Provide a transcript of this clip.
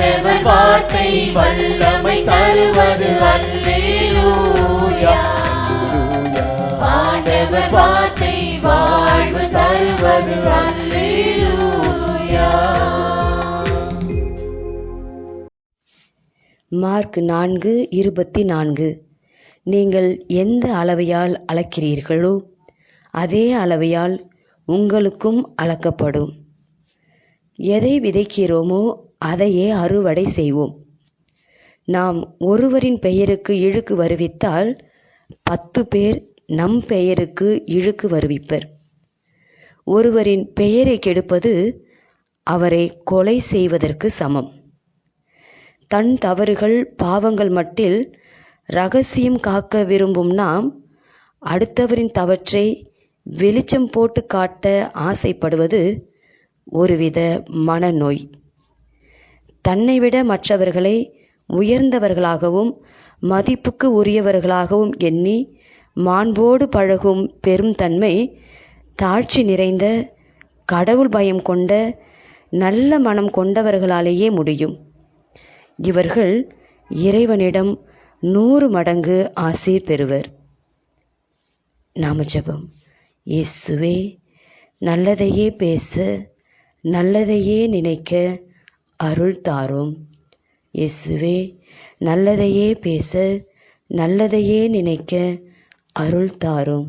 ஆண்டவர் வார்த்தை வல்லமை தருவது அல்லேலூயா. ஆண்டவர் வார்த்தை வாழ்வு தருவது அல்லேலூயா. மார்க் நான்கு இருபத்தி நான்கு. நீங்கள் எந்த அளவையால் அளக்கிறீர்களோ அதே அளவையால் உங்களுக்கும் அளக்கப்படும். எதை விதைக்கிறோமோ அதையே அறுவடை செய்வோம். நாம் ஒருவரின் பெயருக்கு இழுக்கு வருவித்தால் பத்து பேர் நம் பெயருக்கு இழுக்கு வருவிப்பர். ஒருவரின் பெயரை கெடுப்பது அவரை கொலை செய்வதற்கு சமம். தன் தவறுகள் பாவங்கள் மட்டில் ரகசியம் காக்க விரும்பும் நாம் அடுத்தவரின் தவற்றை வெளிச்சம் போட்டு காட்ட ஆசைப்படுவது ஒருவித மனநோய். தன்னை விட மற்றவர்களை உயர்ந்தவர்களாகவும் மதிப்புக்கு உரியவர்களாகவும் எண்ணி மாண்போடு பழகும் பெரும் தன்மை தாழ்ச்சி நிறைந்த கடவுள் பயம் கொண்ட நல்ல மனம் கொண்டவர்களாலேயே முடியும். இவர்கள் இறைவனிடம் நூறு மடங்கு ஆசீர் பெறுவர். நாமஜெபம். இயேசுவே நல்லதையே பேச நல்லதையே நினைக்க அருள் தாரும் இயேசுவே நல்லதையே பேச நல்லதையே நினைக்க அருள் தாரும்